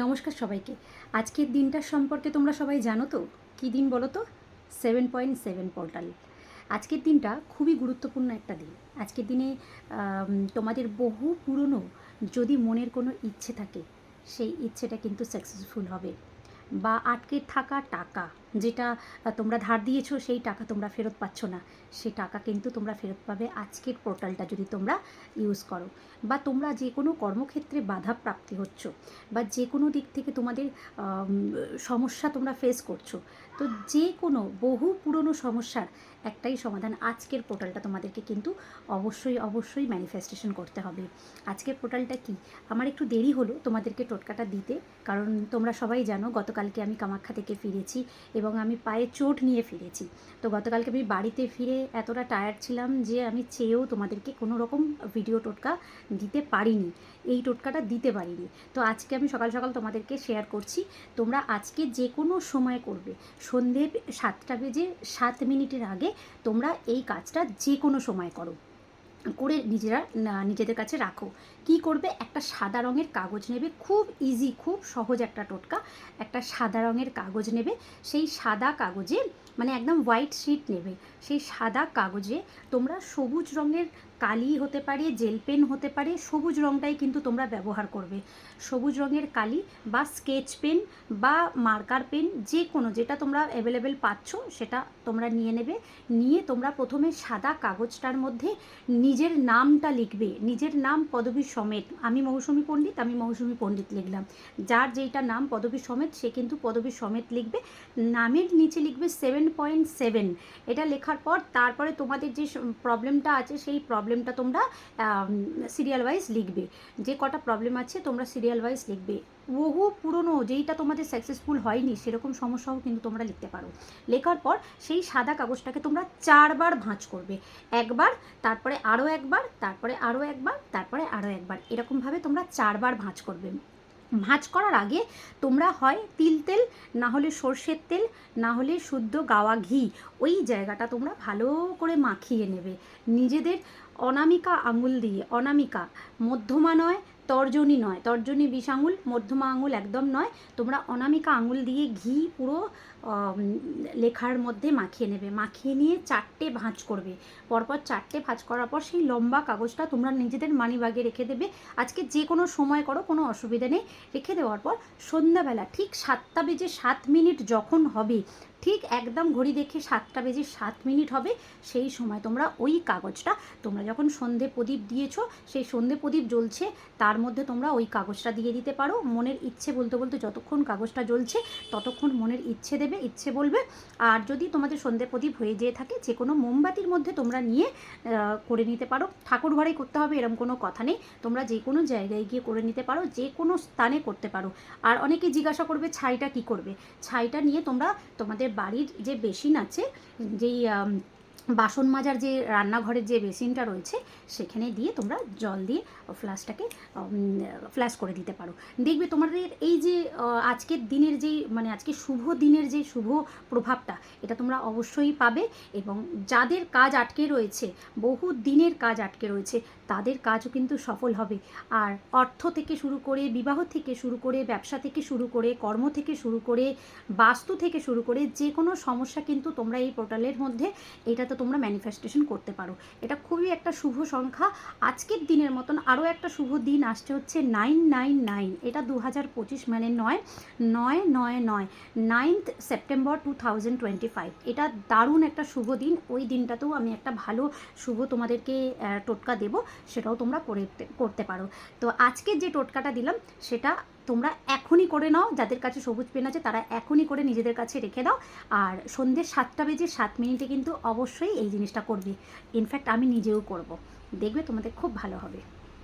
নমস্কার সবাইকে। আজকের দিনটার সম্পর্কে তোমরা সবাই জানো তো? কী দিন বলো তো? সেভেন পয়েন্ট সেভেন পোর্টাল আজকের দিনটা খুবই গুরুত্বপূর্ণ একটা দিন। আজকের দিনে তোমাদের বহু পুরনো যদি মনের কোনো ইচ্ছে থাকে, সেই ইচ্ছেটা কিন্তু সাকসেসফুল হবে। বা আটকে থাকা টাকা যেটা তোমরা ধার দিয়েছ, সেই টাকা তোমরা ফেরত পাচ্ছ না। সেই টাকা কিন্তু তোমরা ফেরত পাবে আজকের পোর্টালটা যদি তোমরা ইউজ করো। বা তোমরা যে কোনো কর্মক্ষেত্রে বাধা প্রাপ্তি হচ্ছ, বা যে কোনো দিক থেকে তোমাদের সমস্যা তোমরা ফেস করছ, তো যে কোনো বহু পুরনো সমস্যার একটাই সমাধান আজকের পোর্টালটা তোমাদেরকে কিন্তু অবশ্যই অবশ্যই ম্যানিফেস্টেশন করতে হবে। আজকের পোর্টালটা কি? আমার একটু দেরি হলো তোমাদেরকে টোটকাটা দিতে, কারণ তোমরা সবাই জানো, গতকালকে আমি কামাখ্যা থেকে ফিরেছি এবং আমি পায়ে চোট নিয়ে ফিরেছি। তো গতকালকে আমি বাড়িতে ফিরে এতটা টায়ার্ড ছিলাম যে আমি চেয়েও তোমাদেরকে কোনো রকম ভিডিও টোটকা দিতে পারিনি। এই টোটকাটা দিতে পারিনি। তো আজকে আমি সকাল সকাল তোমাদেরকে শেয়ার করছি। তোমরা আজকে যে কোনো সময় করবে, সন্ধে সাতটা বেজে সাত মিনিটের আগে তোমরা এই কাজটা যে কোনো সময় করো। করে নিজেরা নিজেদের কাছে রাখো। কি করবে? একটা সাদা রঙের কাগজ নেবে, খুব ইজি খুব সহজ একটা টোটকা। একটা সাদা রঙের কাগজ নেবে, সেই সাদা কাগজে মানে একদম হোয়াইট শিট নেবে। সেই সাদা কাগজে তোমরা সবুজ রঙের কালি হতে পারে জেল পেন হতে পারে, সবুজ রঙটাই কিন্তু তোমরা ব্যবহার করবে। সবুজ রঙের কালি বা স্কেচ পেন বা মার্কার পেন যে কোনো যেটা তোমরা অ্যাভেলেবেল পাচ্ছ, সেটা তোমরা নিয়ে নেবে। নিয়ে তোমরা প্রথমে সাদা কাগজটার মধ্যে নিজের নামটা লিখবে, নিজের নাম পদবী সমেত। আমি মৌসুমী পণ্ডিত, আমি মৌসুমী পণ্ডিত লিখলাম। যার যেইটা নাম পদবী সমেত, সে কিন্তু পদবী সমেত লিখবে। নামের নিচে লিখবে সেভেন পয়েন্ট সেভেন এটা লেখার পর তারপরে তোমাদের যে প্রবলেমটা আছে, সেই প্রবলেমটা তোমরা সিরিয়াল ওয়াইজ লিখবে। যে কটা প্রবলেম আছে, তোমরা সিরিয়াল ওয়াইজ লিখবে। বহু পুরনো যেইটা তোমাদের সাকসেসফুল হয়নি, সেরকম সমস্যাও কিন্তু তোমরা লিখতে পারো। লেখার পর সেই সাদা কাগজটাকে তোমরা চারবার ভাঁজ করবে। একবার, তারপরে আরও একবার, তারপরে আরও একবার, তারপরে আরও একবার। এরকমভাবে তোমরা চারবার ভাঁজ করবে। ভাঁজ করার আগে তোমরা হয় তিল তেল, না হলে সর্ষের তেল, না হলে শুদ্ধ গাওয়া ঘি, ওই জায়গাটা তোমরা ভালো করে মাখিয়ে নেবে। নিজেদের অনামিকা আঙুল দিয়ে, অনামিকা, মধ্যমা নয় তর্জনী নয়। তর্জনী বিষ আঙুল মধ্যমা আঙুল একদম নয়। তোমরা অনামিকা আঙুল দিয়ে ঘি পুরো লেখার মধ্যে মাখিয়ে নেবে। মাখিয়ে নিয়ে চারটে ভাঁজ করবে। পরপর চারটে ভাঁজ করার পর সেই লম্বা কাগজটা তোমরা নিজেদের মানিব্যাগে রেখে দেবে। আজকে যে কোনো সময় করো, কোনো অসুবিধা নেই। রেখে দেওয়ার পর সন্ধ্যাবেলা ঠিক সাতটা বেজে সাত মিনিট যখন হবে ঠিক একদম ঘড়ি দেখে সাতটা বেজে সাত মিনিট হবে, সেই সময় তোমরা ওই কাগজটা, তোমরা যখন সন্ধে প্রদীপ দিয়েছ, সেই সন্ধে প্রদীপ জ্বলছে, তার মধ্যে তোমরা ওই কাগজটা দিয়ে দিতে পারো। মনের ইচ্ছে বলতে বলতে যতক্ষণ কাগজটা জ্বলছে, ততক্ষণ মনের ইচ্ছে দেবে, ইচ্ছে বলবে। আর যদি তোমাদের সন্ধে প্রদীপ হয়ে যেয়ে থাকে, যে কোনো মোমবাতির মধ্যে তোমরা নিয়ে করে নিতে পারো। ঠাকুর ঘরেই করতে হবে এরকম কোনো কথা নেই। তোমরা যে কোনো জায়গায় গিয়ে করে নিতে পারো, যে কোনো স্থানে করতে পারো। আর অনেকে জিজ্ঞাসা করবে, ছাইটা কি করবে? ছাইটা নিয়ে তোমরা তোমাদের বাড়ির যে বেসিন আছে যেই বাসন মাজার যে রান্নাঘরের যে বেসিনটা রয়েছে, সেখানে দিয়ে তোমরা জল দিয়ে ফ্ল্যাশটাকে ফ্ল্যাশ করে দিতে পারো। দেখবে তোমাদের এই যে আজকের দিনের যেই মানে আজকে শুভ দিনের যে শুভ প্রভাবটা, এটা তোমরা অবশ্যই পাবে এবং যাদের কাজ আটকে রয়েছে, বহু দিনের কাজ আটকে রয়েছে, তাদের কাজও কিন্তু সফল হবে। আর অর্থ থেকে শুরু করে, বিবাহ থেকে শুরু করে, ব্যবসা থেকে শুরু করে, কর্ম থেকে শুরু করে, বাস্তু থেকে শুরু করে যে কোনো সমস্যা কিন্তু তোমরা এই পোর্টালের মধ্যে এটাতে তোমরা ম্যানিফেস্টেশন করতে পারো। এটা খুবই একটা শুভ সংখ্যা। আজকের দিনের মতন আরও একটা শুভ দিন আসছে হচ্ছে নাইন নাইন নাইন এটা দু হাজার পঁচিশ মানে নয় নয় নয় নয়। Ninth September two thousand twenty five এটা দারুণ একটা শুভ দিন। ওই দিনটাতেও আমি একটা ভালো শুভ তোমাদেরকে টোটকা দেব। সেটাও তোমরা করে, করতে পারো। তো আজকের যে টোটকাটা দিলাম, সেটা তোমরা এখনই করে নাও, যাদের কাছে সবুজ পেন আছে তারা এখনই করে নিজেদের কাছে রেখে দাও। আর সন্ধ্যে সাতটা বেজে সাত মিনিটে কিন্তু অবশ্যই এই জিনিসটা করবে। ইনফ্যাক্ট আমি নিজেও করব। দেখবে তোমাদের খুব ভালো হবে।